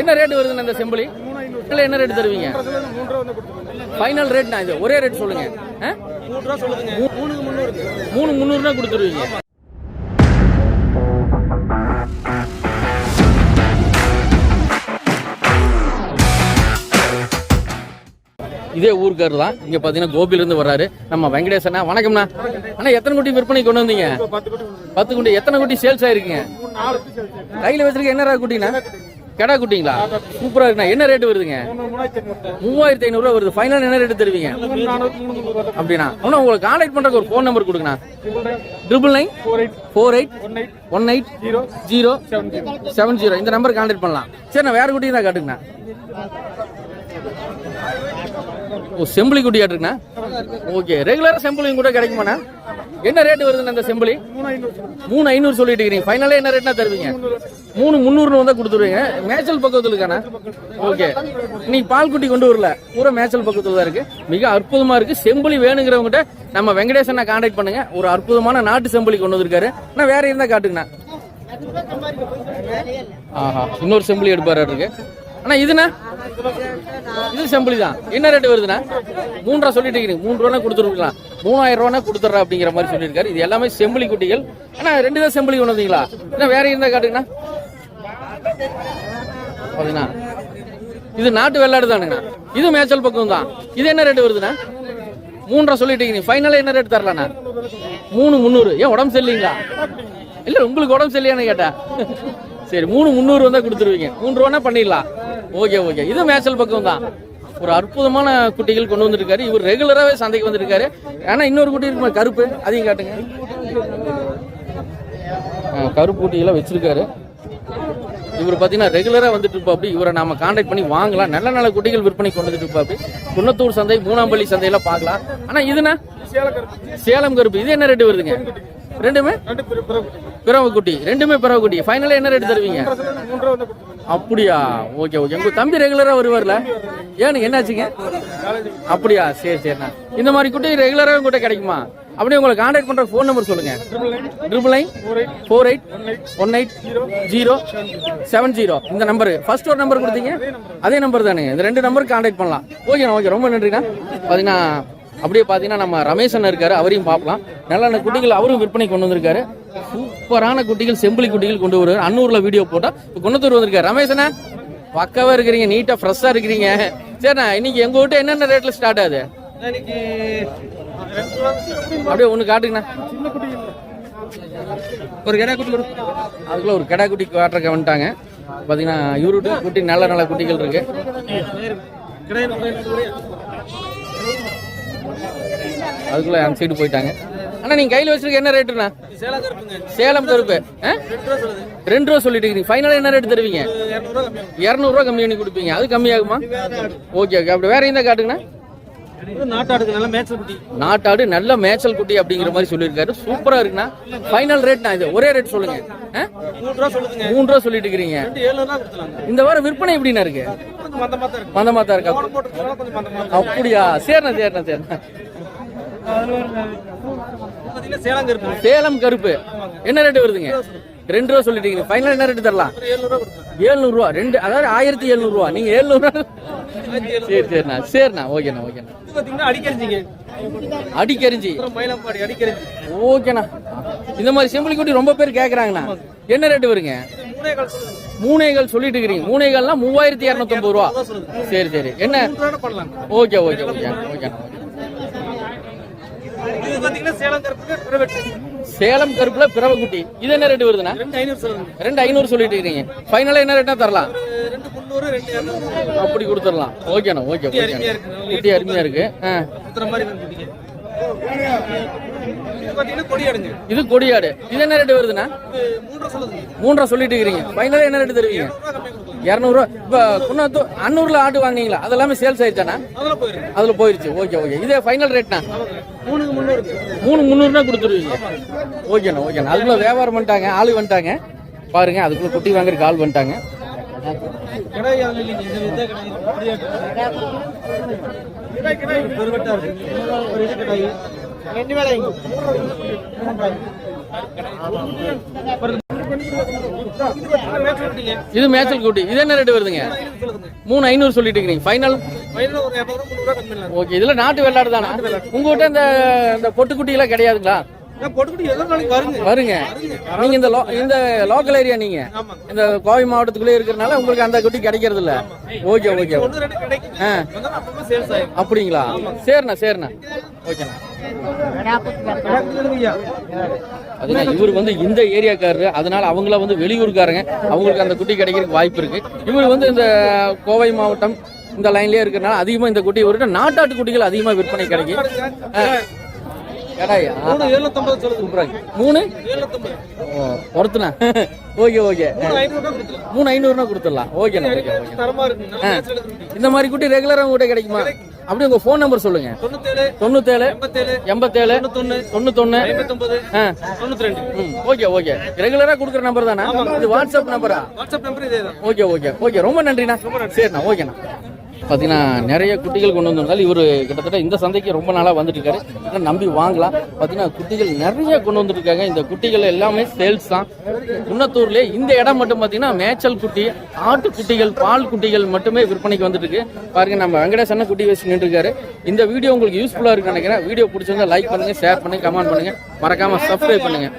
என்ன ரேட் வருதுன்னு இந்த செம்புலி? இல்லை என்ன ரேட் தருவீங்க? ஃபைனல் ரேட்ண்ணா இது ஒரே ரேட் சொல்லுங்க. ஆ? மூணு முந்நூறுனா கொடுத்துருவீங்க. இதே ஊருக்காரர் தான். இங்க பாத்தீங்கன்னா கோபில இருந்து வர்றாரு. நம்ம வெங்கடேசனா வணக்கம்ண்ணா. அண்ணா எத்தனை குட்டி விற்பனை கொண்டு வந்தீங்க? பத்து குட்டி. எத்தனை குட்டி சேல்ஸ் ஆயிருக்குங்க? கையில வச்சிருக்க என்ன ரக குட்டிண்ணா? கடா குட்டிங்களா? சூப்பரா இருக்குண்ணா. என்ன ரேட் வருதுங்க? மூவாயிரத்தி ஐநூறு ரூபா வருது. ஃபைனல் என்ன ரேட் தருவீங்க? அப்படின்னா அண்ணா உங்களுக்கு கான்டாக்ட் பண்றதுக்கு ஒரு ஃபோன் நம்பர் கொடுங்கண்ணா. Triple nine four eight one eight zero seven zero இந்த நம்பர் கான்டாக்ட் பண்ணலாம். சரிண்ணா வேற குட்டி தான் காட்டுங்கண்ணா. ஓ செம்பிளி குட்டியா இருக்குண்ணா? ஓகே ரெகுலரா செம்பிளியும் கூட கிடைக்குமாண்ணா? என்ன ரேட் வருதுண்ணா இந்த செம்பிளி மூணு ஐநூறு சொல்லிட்டு இருக்கிறீங்க. ஃபைனலாக என்ன ரேட்னா தருவீங்க? மூணு முந்நூறுனு வந்தால் கொடுத்துருவீங்க. மேய்ச்சல் பக்கத்தில் இருக்காண்ணா? ஓகே. நீ பால் குட்டி கொண்டு வரல. பூரா மேய்ச்சல் பக்கத்தில் தான் இருக்கு. மிக அற்புதமாக இருக்கு. செம்பிளி வேணுங்கிறவங்ககிட்ட நம்ம வெங்கடேசனை காண்டாக்ட் பண்ணுங்க. ஒரு அற்புதமான நாட்டு செம்பிளி கொண்டு வந்திருக்காரு. நான் வேற இருந்தால் காட்டுங்கண்ணா. ஆஹா இன்னொரு செம்பிளி எடுப்பாரு இருக்கு அண்ணா இதுண்ணா? இது செம்பிளி தான். என்ன ரேட் வருதுண்ணா? மூன்றரை சொல்லிட்டு இருக்கீங்க. மூணு ரூபா கொடுத்துருக்கலாம். மூணாயிரம் ரூபா கொடுத்துட்றா அப்படிங்கிற மாதிரி சொல்லியிருக்காரு. இது எல்லாமே செம்பிளி குட்டிகள். அண்ணா ரெண்டு தான் செம்பிளி கொண்டு வந்தீங்களா என்ன வேற இருந்தா காட்டுங்கண்ணா. பாத்தீங்கன்னா இது நாட்டு வெள்ளாடு தானுங்கண்ணா. இது மேய்ச்சல் பக்கம் தான். இது என்ன ரேட் வருதுண்ணா? மூன்றரை சொல்லிட்டு ஃபைனலாக என்ன ரேட் தரலாண்ணா? மூணு முந்நூறு. ஏன் உடம்பு சரியில்லைங்களா? இல்லை உங்களுக்கு உடம்பு சரியானு கேட்டேன். சரி மூணு முந்நூறு வந்தால் கொடுத்துருவீங்க. மூணு ரூபானா பண்ணிடலாம். Okay okay. இது மேய்ச்சல் பக்கம் தான் ஒரு அற்புதமான குட்டிகள் கொண்டு வந்திருக்காரு. இவர் ரெகுலராகவே சந்தைக்கு வந்திருக்காரு. ஆனா இன்னொரு குட்டி இருக்குமா கருப்பு. அதையும் காட்டுங்க. கருப்பு குட்டியெல்லாம் வச்சிருக்காரு. இவர் பார்த்தீங்கன்னா ரெகுலராக வந்துட்டு இருப்பாப்படி இவரை நாம காண்டாக்ட் பண்ணி வாங்கலாம். நல்ல நல்ல குட்டிகள் விற்பனை கொண்டு வந்துட்டு இருப்பாப்படி குன்னத்தூர் சந்தை மூணாம்பள்ளி சந்தையெல்லாம் பார்க்கலாம். ஆனா இதுனா? சேலம் கருப்பு. இது என்ன ரேட்டு வருதுங்க? ரெண்டுமே? பிறவு குட்டி. ரெண்டுமே பிறவு குட்டி. ஃபைனலாக என்ன ரேட் தருவீங்க? அப்படியா? Okay okay. உங்க தம்பி ரெகுலரா வருவார்ல? ஏன்னு என்னாச்சுங்க? அப்படியா? சரி சரிண்ணா. இந்த மாதிரி குட்டி ரெகுலராக உங்ககிட்ட கிடைக்குமா? அப்படியே உங்களை கான்டாக்ட் பண்ற ஃபோன் நம்பர் சொல்லுங்க. Triple nine four eight one eight zero seven zero இந்த நம்பர் ஃபர்ஸ்ட் ஒரு நம்பர் கொடுத்தீங்க. அதே நம்பர் தானே. இந்த ரெண்டு நம்பர் கான்டாக்ட் பண்ணலாம். ஓகேண்ணா ஓகே ரொம்ப நன்றிண்ணா. பார்த்தீங்கன்னா அப்படியே பார்த்தீங்கன்னா நம்ம ரமேஷ் அண்ணன் இருக்காரு. அவரையும் பார்க்கலாம். நல்ல குட்டிகள் அவரும் விற்பனை கொண்டு வந்திருக்காரு. சூப்பரான குட்டிகள் செம்பிளி குட்டிகள் கொண்டு வருவார். அன்னூர்ல வீடியோ போட்டால் இப்போ குன்னத்தூர் வந்திருக்காரு ரமேஷனா பக்கவா இருக்கிறீங்க நீட்டா ஃப்ரெஷ்ஷா இருக்கிறீங்க. சரிண்ணா இன்னைக்கு எங்க வீட்டு என்னென்ன ரேட்ல ஸ்டார்ட் ஆகுது? அப்படியே ஒண்ணு காட்டுங்கண்ணா. ஒரு கடை குட்டி அதுக்குள்ள ஒரு கிடா குட்டி காட்டுறக்க வந்துட்டாங்க. பாத்தீங்கன்னா இவருட்டு குட்டி நல்ல நல்ல குட்டிகள் இருக்கு. அதுக்குள்ள அந்த சைடு போயிட்டாங்க. அண்ணா நீங்க கையில வச்சிருக்க என்ன ரேட்டுண்ணா சேலம் கருப்பு? ரெண்டு ரூபா சொல்லிட்டு இருக்கீங்க. ஃபைனலாக என்ன ரேட் தருவீங்க? இரநூறுவா கம்மி பண்ணி கொடுப்பீங்க. அது கம்மியாகுமா ஓகே ஓகே. அப்படி வேற எந்த காட்டுங்கண்ணா? நாட்டாடு நல்ல மேய்ச்சல் குட்டி அப்படிங்கிற மாதிரி சொல்லியிருக்காரு. சூப்பரா இருக்குண்ணா. ஃபைனல் ரேட் நான் இது. ஒரே ரேட் சொல்லுங்க? மூணு ரூபா சொல்லிட்டு இருக்கிறீங்க. இந்த வாரம் விற்பனை எப்படிண்ணா இருக்கு? கொஞ்சம் மந்தமா தான் இருக்கு. அப்படியா? சரிண்ணா சரிண்ணா சரிண்ணா. சேலம் கருப்பு. என்ன ரேட் வருதுங்க? ரெண்டு ரூபா சொல்லிட்டீங்க. ஃபைனல் என்ன ரேட் தரலாம்? ஏழுநூறுவா. ரெண்டு அதாவது ஆயிரத்தி எழுநூறு ரூபா நீங்க ஏழ்நூறு. சரி சரிண்ணா. சரிண்ணா. ஓகேண்ணா ஓகேண்ணா. அடிக்கரிஞ்சிங்க. அடிக்கரிஞ்சி. ஓகேண்ணா. இந்த மாதிரி செம்பிளி குட்டி ரொம்ப பேர் கேக்குறாங்கண்ணா. என்ன ரேட் வருங்க? மூணே கால் சொல்லுங்க. மூணேகள் சொல்லிட்டு இருக்கிறீங்க. மூணேகள்னா மூவாயிரத்தி இரநூத்தம்பது ரூபா. சரி சரி. என்ன? ஓகே ஓகே ஓகே ஓகேண்ணா. இது பாத்தீங்கன்னா சேலம் சேலம் கருப்புல பிறவ குட்டி இது என்ன ரேட் வருதுண்ணா? ரெண்டு ஐநூறு சொல்லிட்டு இருக்கிறீங்க ஃபைனலா என்ன ரேட்டா தரலாம்? அப்படி கொடுத்துடலாம். ஓகேண்ணா ஓகே ஓகே அருமையா இருக்கு குட்டி அருமையா இருக்கு. இது கொடியாடு. இது என்ன ரேட் வருதுண்ணா? மூன்றரை சொல்லிட்டு இருக்கிறீங்க ஃபைனலா என்ன ரேட் தருவீங்க? இரநூறுவா இப்போ குன்னத்தூ அன்னூர்ல ஆட்டு வாங்குனீங்களா? அதெல்லாமே சேல்ஸ் ஆயிடுச்சாண்ணா அதுல போயிருச்சு. ஓகே ஓகே இதே ஃபைனல் ரேட்னா மூணுக்கு முந்நூறு மூணு முந்நூறுனா கொடுத்துருவீங்க. ஓகேண்ணா ஓகேண்ணா அதுக்குள்ள வியாபாரம் பண்ணிட்டாங்க. ஆளு வந்துட்டாங்க. பாருங்க அதுக்குள்ள குட்டி வாங்குறதுக்கு ஆள் வந்துட்டாங்க. அது ரெண்டு வேலை இது மேய்ச்சல் குட்டி. இது என்ன ரேட் வருதுங்க? மூணு ஐநூறு சொல்லிட்டு இருக்கீங்க ஃபைனல் ஓகே இதுல நாட்டு வெள்ளாடு தானே? உங்ககிட்ட இந்த இந்த பொட்டுக்குட்டி எல்லாம் கிடையாதுங்களா? வருங்க. வருங்க. நீங்க இந்த லோ- இந்த லோக்கல் ஏரியா நீங்க. இந்த கோவை மாவட்டத்துக்குள்ளே இருக்கிறனால உங்களுக்கு அந்த குட்டி கிடைக்கிறது இல்ல ஓகே ஓகே அப்படிங்களா? சரிண்ணா சரிண்ணா. ஓகேண்ணா. அதுனா இவர் வந்து இந்த ஏரியாக்காரரு. அதனால அவங்கள வந்து வெளியூர்காரங்க. அவங்களுக்கு அந்த குட்டி கிடைக்கிறதுக்கு வாய்ப்பு இருக்கு. இவர் வந்து இந்த கோவை மாவட்டம் இந்த லைன்லயே இருக்கிறனால அதிகமா இந்த குட்டி இவர்கிட்ட நாட்டாட்டு குட்டிகள் அதிகமா விற்பனை கிடைக்கும். கடாயா. மூணு எழுநூத்தம்பது சொல்லுது. மூணு? Okay okay. மூணு ஐநூறுனா கொடுத்துடலாம். ஓகே ஓகே இந்த மாதிரி குட்டி ரெகுலரா உங்ககிட்ட கிடைக்குமா? அப்படியே உங்க ஃபோன் நம்பர் சொல்லுங்க. தொண்ணூத்தேழு எண்பத்தேழு தொண்ணூத்தொன்னு தொண்ணூத்தி ரெண்டு ஓகே ஓகே. ரெகுலரா கொடுக்குற நம்பர் தானே? இது வாட்ஸ்அப் நம்பரா வாட்ஸ்அப் ஓகே ஓகே ஓகே. ரொம்ப நன்றிண்ணா. சரிண்ணா ஓகேண்ணா. பார்த்தீங்கன்னா நிறைய குட்டிகள் கொண்டு வந்திருந்தாலும் இவர் கிட்டத்தட்ட இந்த சந்தைக்கு ரொம்ப நாளாக வந்துட்டு இருக்காரு நம்பி வாங்கலாம். பார்த்தீங்கன்னா குட்டிகள் நிறைய கொண்டு வந்துருக்காங்க. இந்த குட்டிகள் எல்லாமே சேல்ஸ் தான். குன்னத்தூர்லேயே இந்த இடம் மட்டும் பார்த்தீங்கன்னா மேய்ச்சல் குட்டி ஆட்டு குட்டிகள் பால் குட்டிகள் மட்டுமே விற்பனைக்கு வந்துட்டு இருக்கு பாருங்க நம்ம வெங்கடேஷ் குட்டி வச்சு நின்றுருக்காரு. இந்த வீடியோ உங்களுக்கு யூஸ்ஃபுல்லாக இருக்குன்னு நினைக்கிறேன். வீடியோ பிடிச்சிருந்தா லைக் பண்ணுங்க ஷேர் பண்ணுங்க கமெண்ட் பண்ணுங்க. மறக்காம சப்ஸ்கிரைப் பண்ணுங்க.